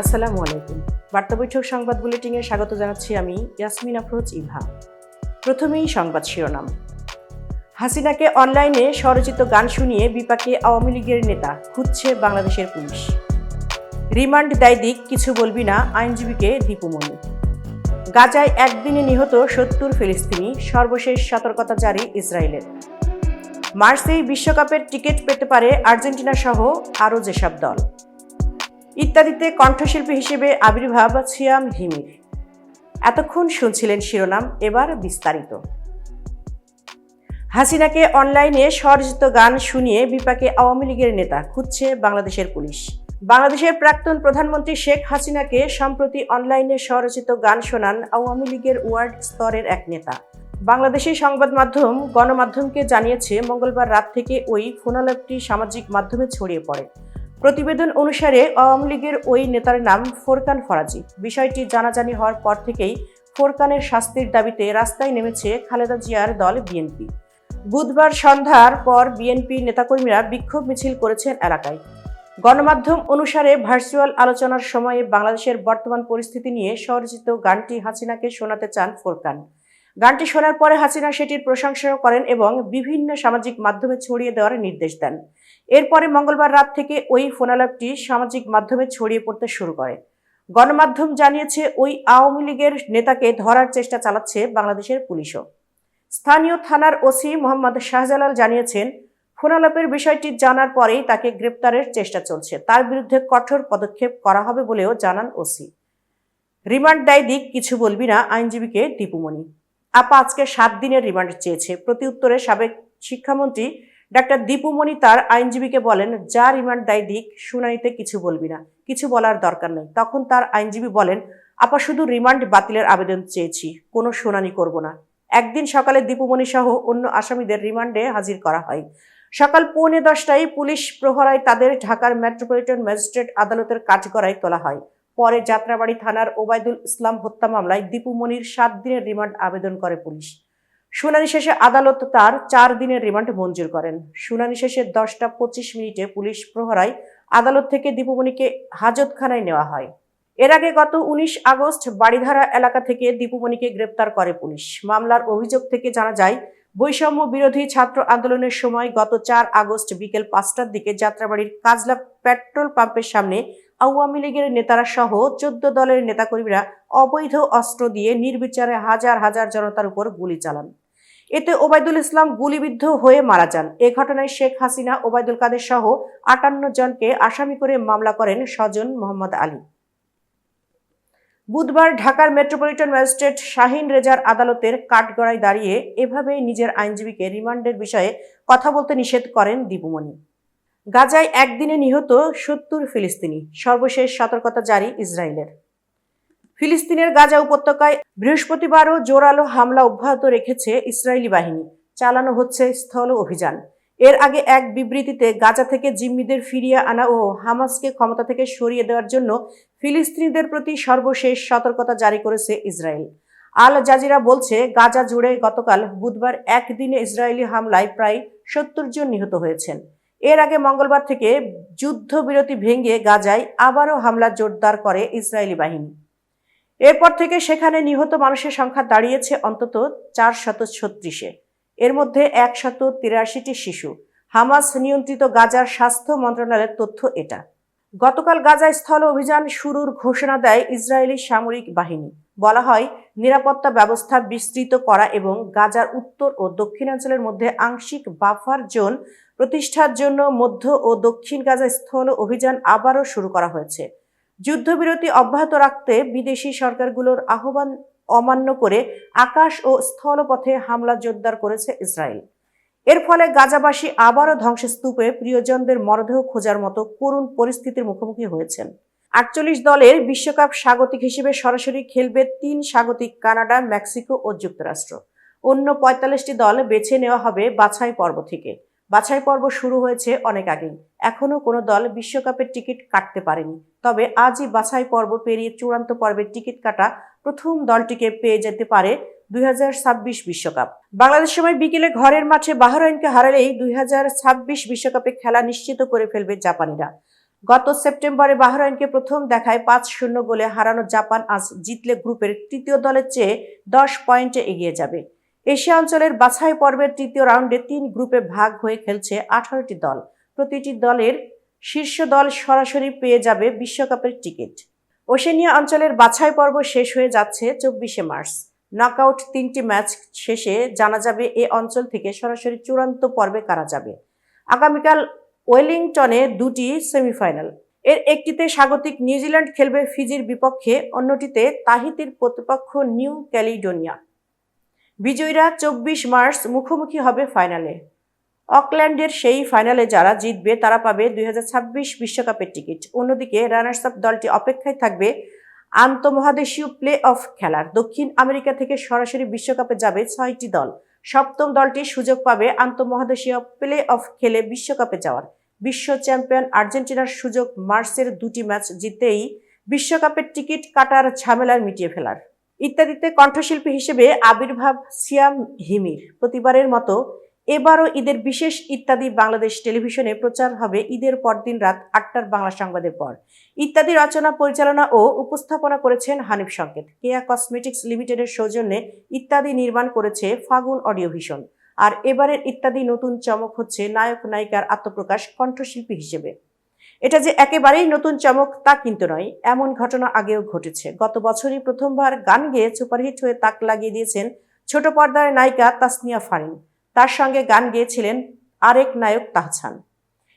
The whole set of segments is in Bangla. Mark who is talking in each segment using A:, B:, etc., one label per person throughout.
A: আসসালামু আলাইকুম। বার্তা বৈঠক সংবাদ বুলেটিংয়ে স্বাগত জানাচ্ছি আমি ইয়াসমিন আফরোজ ইভা। প্রথমেই সংবাদ শিরোনাম। হাসিনাকে অনলাইনে স্বরচিত গান শুনিয়ে বিপাকে আওয়ামী লীগের নেতা, খুঁজছে বাংলাদেশের পুলিশ। রিমান্ড দেয় দিক, কিছু বলবি না, আইনজীবীকে দীপুমণি গাজায় একদিনে নিহত সত্তর ফিলিস্তিনি, সর্বশেষ সতর্কতা জারি ইসরায়েলের। মার্সেই বিশ্বকাপের টিকিট পেতে পারে আর্জেন্টিনা সহ আরও যেসব দল। ইত্যাদিতে কণ্ঠশিল্পী হিসেবে আবির্ভাব ছিয়াম হিমির। এতক্ষণ শুনছিলেন শিরোনাম, এবার বিস্তারিত। হাসিনাকে অনলাইনে স্বরচিত গান শুনিয়ে বিপাকে আওয়ামী লীগের নেতা খুঁজছে বাংলাদেশের পুলিশ। বাংলাদেশের প্রাক্তন প্রধানমন্ত্রী শেখ হাসিনাকে সম্প্রতি অনলাইনে স্বরচিত গান শোনান আওয়ামী লীগের ওয়ার্ড স্তরের এক নেতা। বাংলাদেশি সংবাদ মাধ্যম গণমাধ্যমকে জানিয়েছে, মঙ্গলবার রাত থেকে ওই ফোনালাপটি সামাজিক মাধ্যমে ছড়িয়ে পড়ে। প্রতিবেদন অনুসারে আওয়ামী লীগের ওই নেতার নাম ফোরকান ফরাজি। বিষয়টি জানাজানি হওয়ার পর থেকেই ফোরকানের শাস্তির দাবিতে রাস্তায় নেমেছে খালেদা জিয়ার দল বিএনপি। বুধবার সন্ধ্যার পর বিএনপি নেতাকর্মীরা বিক্ষোভ মিছিল করেছেন এলাকায়। গণমাধ্যম অনুসারে ভার্চুয়াল আলোচনার সময়ে বাংলাদেশের বর্তমান পরিস্থিতি নিয়ে স্বরচিত গানটি হাসিনাকে শোনাতে চান ফোরকান। গানটি শোনার পরে হাসিনা সেটির প্রশংসাও করেন এবং বিভিন্ন সামাজিক মাধ্যমে ছড়িয়ে দেওয়ার নির্দেশ দেন। এরপরে মঙ্গলবার রাত থেকে ওই ফোনালাপটি সামাজিক মাধ্যমে ছড়িয়ে পড়তে শুরু করে। গণমাধ্যম জানিয়েছে, ওই আওয়ামী লীগের নেতাকে ধরার চেষ্টা চালাচ্ছে বাংলাদেশের পুলিশও। স্থানীয় থানার ওসি মোহাম্মদ শাহজালাল জানিয়েছেন, ফোনালাপের বিষয়টি জানার পরেই তাকে গ্রেপ্তারের চেষ্টা চলছে। তার বিরুদ্ধে কঠোর পদক্ষেপ করা হবে বলেও জানান ওসি। রিমান্ড দেয় দিক, কিছু বলবি না, আইনজীবীকে দীপুমণি আপা আজকে সাত দিনের রিমান্ড চেয়েছে। প্রতি উত্তরে সাবেক শিক্ষামন্ত্রী ডাক্তার দীপুমণি তার আইনজীবীকে বলেন, যা রিমান্ড দেয় দিক, শুনানিতে কিছু বলবি না। কিছু বলার দরকার নেই। তখন তার আইনজীবী বলেন, আপা শুধু রিমান্ড বাতিলের আবেদন চেয়েছি, কোনো শুনানি করব না। একদিন সকালে দীপুমণি সহ অন্য আসামিদের রিমান্ডে হাজির করা হয়। সকাল পৌনে দশটায় পুলিশ প্রহরায় তাদের ঢাকার মেট্রোপলিটন ম্যাজিস্ট্রেট আদালতের কাঠগড়ায় তোলা হয়। পরে যাত্রাবাড়ি থানার ওবায়দুল ইসলাম হত্যা মামলায় দীপুমণির সাত দিনের রিমান্ড আবেদন করে পুলিশ। শুনানি শেষে আদালত তার চার দিনের রিমান্ড মঞ্জুর করেন। শুনানি শেষে দশটা পঁচিশ মিনিটে পুলিশ প্রহরায় আদালত থেকে দীপুমণিকে হাজতখানায় নেওয়া হয়। এর আগে গত উনিশ আগস্ট বাড়িধারা এলাকা থেকে দীপুমণিকে গ্রেপ্তার করে পুলিশ। মামলার অভিযোগ থেকে জানা যায়, বৈষম্য বিরোধী ছাত্র আন্দোলনের সময় গত চার আগস্ট বিকেল পাঁচটার দিকে যাত্রাবাড়ির কাজলা পেট্রোল পাম্পের সামনে আওয়ামী লীগের নেতারা সহ চোদ্দ দলের নেতাকর্মীরা অবৈধ অস্ত্র দিয়ে নির্বিচারে হাজার হাজার জনতার উপর গুলি চালান। এতে ওবায়দুল ইসলাম গুলিবিদ্ধ হয়ে মারা যান। এ ঘটনায় শেখ হাসিনা, ওবায়দুল কাদের সহ আটান্ন জনকে আসামি করে মামলা করেন স্বজন মোহাম্মদ আলী। বুধবার ঢাকার মেট্রোপলিটন ম্যাজিস্ট্রেট শাহিন রেজার আদালতের কাঠগড়ায় দাঁড়িয়ে এভাবে নিজের আইনজীবীকে রিমান্ডের বিষয়ে কথা বলতে নিষেধ করেন দীপুমণি। গাজায় একদিনে নিহত সত্তর ফিলিস্তিনি। সর্বশেষ সতর্কতা জারি ইসরায়েলের। ফিলিস্তিনের গাজা উপত্যকায় বৃহস্পতিবারও জোরালো হামলা অব্যাহত রেখেছে ইসরায়েলি বাহিনী। চালানো হচ্ছে স্থল অভিযান। এর আগে এক বিবৃতিতে গাজা থেকে জিম্মিদের ফিরিয়ে আনা ও হামাসকে ক্ষমতা থেকে সরিয়ে দেওয়ার জন্য ফিলিস্তিনিদের প্রতি সর্বশেষ সতর্কতা জারি করেছে ইসরায়েল। আল জাজিরা বলছে, গাজা জুড়ে গতকাল বুধবার একদিনে ইসরায়েলি হামলায় প্রায় সত্তর জন নিহত হয়েছেন। এর আগে মঙ্গলবার থেকে যুদ্ধবিরতি ভেঙে গাজায় আবারও হামলা জোরদার করে ইসরায়েলি বাহিনী। এরপর থেকে সেখানে নিহত মানুষের সংখ্যা দাঁড়িয়েছে অন্তত চার শত ছত্রিশে। এর মধ্যে একশত তিরাশিটি শিশু। হামাস নিয়ন্ত্রিত গাজার স্বাস্থ্য মন্ত্রণালয়ের তথ্য এটা। গতকাল গাজায় স্থল অভিযান শুরুর ঘোষণা দেয় ইসরায়েলি সামরিক বাহিনী। বলা হয়, নিরাপত্তা ব্যবস্থা বিস্তৃত করা এবং গাজার উত্তর ও দক্ষিণাঞ্চলের মধ্যে আংশিক বাফার জোন প্রতিষ্ঠার জন্য মধ্য ও দক্ষিণ গাজা স্থল অভিযান আবারও শুরু করা হয়েছে। যুদ্ধবিরতি অব্যাহত রাখতে বিদেশি সরকারগুলোর আহ্বান অমান্য করে আকাশ ও স্থলপথে হামলা জোরদার করেছে ইসরায়েল। এর ফলে গাজাবাসী আবারও ধ্বংসস্তূপে প্রিয়জনদের মরদেহ খোঁজার মতো করুণ পরিস্থিতির মুখোমুখি হয়েছেন। আটচল্লিশ দলের বিশ্বকাপ স্বাগতিক হিসেবে সরাসরি খেলবে তিন স্বাগতিক কানাডা, মেক্সিকো ও যুক্তরাষ্ট্র। অন্য পঁয়তাল্লিশটি দল বেছে নেওয়া হবে বাছাই পর্ব থেকে। বাছাই পর্ব শুরু হয়েছে অনেক আগেই। এখনও কোনো দল বিশ্বকাপের টিকিট কাটতে পারেনি। তবে আজই বাছাই পর্ব পেরিয়ে চূড়ান্ত পর্বের টিকিট কাটা প্রথম দলটিকে পেয়ে যেতে পারে দুই বিশ্বকাপ। বাংলাদেশ সময় বিকেলে ঘরের মাঠে বাহরাইনকে হারালেই দুই বিশ্বকাপে খেলা নিশ্চিত করে ফেলবে জাপানিরা। গত সেপ্টেম্বরে বাহরাইনকে প্রথম দেখায় পাঁচ শূন্য গোলে হারানো জাপান আজ জিতলে গ্রুপের তৃতীয় দলের চেয়ে দশ পয়েন্টে এগিয়ে যাবে। এশিয়া অঞ্চলের বাছাই পর্বের তৃতীয় রাউন্ডে তিন গ্রুপে ভাগ হয়ে খেলছে আঠারোটি দল। প্রতিটি দলের শীর্ষ দল সরাসরি পেয়ে যাবে বিশ্বকাপের টিকিট। ওশেনিয়া অঞ্চলের বাছাই পর্ব শেষ হয়ে যাচ্ছে চব্বিশে মার্চ। নকআউট তিনটি ম্যাচ শেষে জানা যাবে এ অঞ্চল থেকে সরাসরি চূড়ান্ত পর্বে কারা যাবে। আগামীকাল ওয়েলিংটনে দুটি সেমিফাইনাল। এর একটিতে স্বাগতিক নিউজিল্যান্ড খেলবে ফিজির বিপক্ষে, অন্যটিতে তাহিতির প্রতিপক্ষ নিউ ক্যালিডোনিয়া। বিজয়ীরা চব্বিশ মার্চ মুখোমুখি হবে ফাইনালে। অকল্যান্ডের সেই ফাইনালে যারা জিতবে, তারা পাবে দুই বিশ্বকাপের টিকিট। অন্যদিকে রানার্স আপ দলটি অপেক্ষায় থাকবে আন্তঃমহাদেশীয় প্লে অফ খেলার। দক্ষিণ আমেরিকা থেকে সরাসরি বিশ্বকাপে যাবে ছয়টি দল। সপ্তম দলটি সুযোগ পাবে আন্তঃমহাদেশীয় প্লে অফ খেলে বিশ্বকাপে যাওয়ার। বিশ্ব চ্যাম্পিয়ন আর্জেন্টিনার সুযোগ মার্চের দুটি ম্যাচ জিতেই বিশ্বকাপের টিকিট কাটার ঝামেলার মিটিয়ে ফেলার। ইত্যাদিতে কণ্ঠশিল্পী হিসেবে আবির্ভাব সিয়াম হিমির। প্রতিবারের মতো এবারও ঈদের বিশেষ ইত্যাদি বাংলাদেশ টেলিভিশনে প্রচার হবে ঈদের পরদিন রাত আটটার বাংলা সংবাদের পর। ইত্যাদি রচনা, পরিচালনা ও উপস্থাপনা করেছেন হানিফ সংকেত। কেয়া কসমেটিক্স লিমিটেডের সৌজন্যে ইত্যাদি নির্মাণ করেছে ফাগুন অডিও ভিশন। আর এবারের ইত্যাদি নতুন চমক হচ্ছে নায়ক নায়িকার আত্মপ্রকাশ কণ্ঠশিল্পী হিসেবে। এটা যে একেবারেই নতুন চমক তা কিন্তু নয়। এমন ঘটনা আগেও ঘটেছে। গত বছরই প্রথমবার গান গেয়ে সুপারহিট হয়ে তাক লাগিয়ে দিয়েছেন ছোট পর্দার নায়িকা তাসনিয়া ফারিন। তার সঙ্গে গান গেয়েছিলেন আরেক নায়ক তাহসান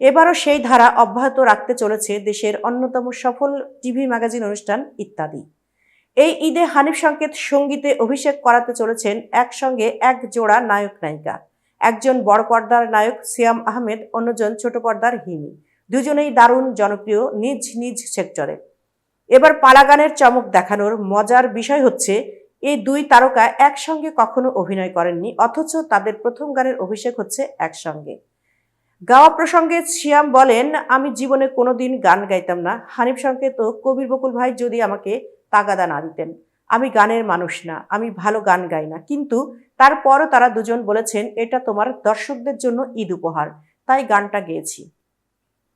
A: এবারও সেই ধারা অব্যাহত রাখতে চলেছে দেশের অন্যতম সফল টিভি ম্যাগাজিন অনুষ্ঠান ইত্যাদি। এই ঈদে হানিফ সংকেত সঙ্গীতে অভিষেক করাতে চলেছেন একসঙ্গে এক জোড়া নায়ক নায়িকা একজন বড় পর্দার নায়ক সিয়াম আহমেদ, অন্যজন ছোট পর্দার হিমি। দুজনেই দারুণ জনপ্রিয় নিজ নিজ সেক্টরে। এবার পালাগানের চমক দেখানোর মজার বিষয় হচ্ছে, এই দুই তারকা একসঙ্গে কখনো অভিনয় করেননি, অথচ তাদের প্রথম গানের অভিষেক হচ্ছে একসঙ্গে। গাওয়া প্রসঙ্গে শিয়াম বলেন, আমি জীবনে কোনোদিন গান গাইতাম না। হানিফ সংকেত কবির বকুল ভাই যদি আমাকে তাগাদা না দিতেন। আমি গানের মানুষ না, আমি ভালো গান গাই না। কিন্তু তারপরও তারা দুজন বলেছেন, এটা তোমার দর্শকদের জন্য ঈদ উপহার। তাই গানটা গেয়েছি।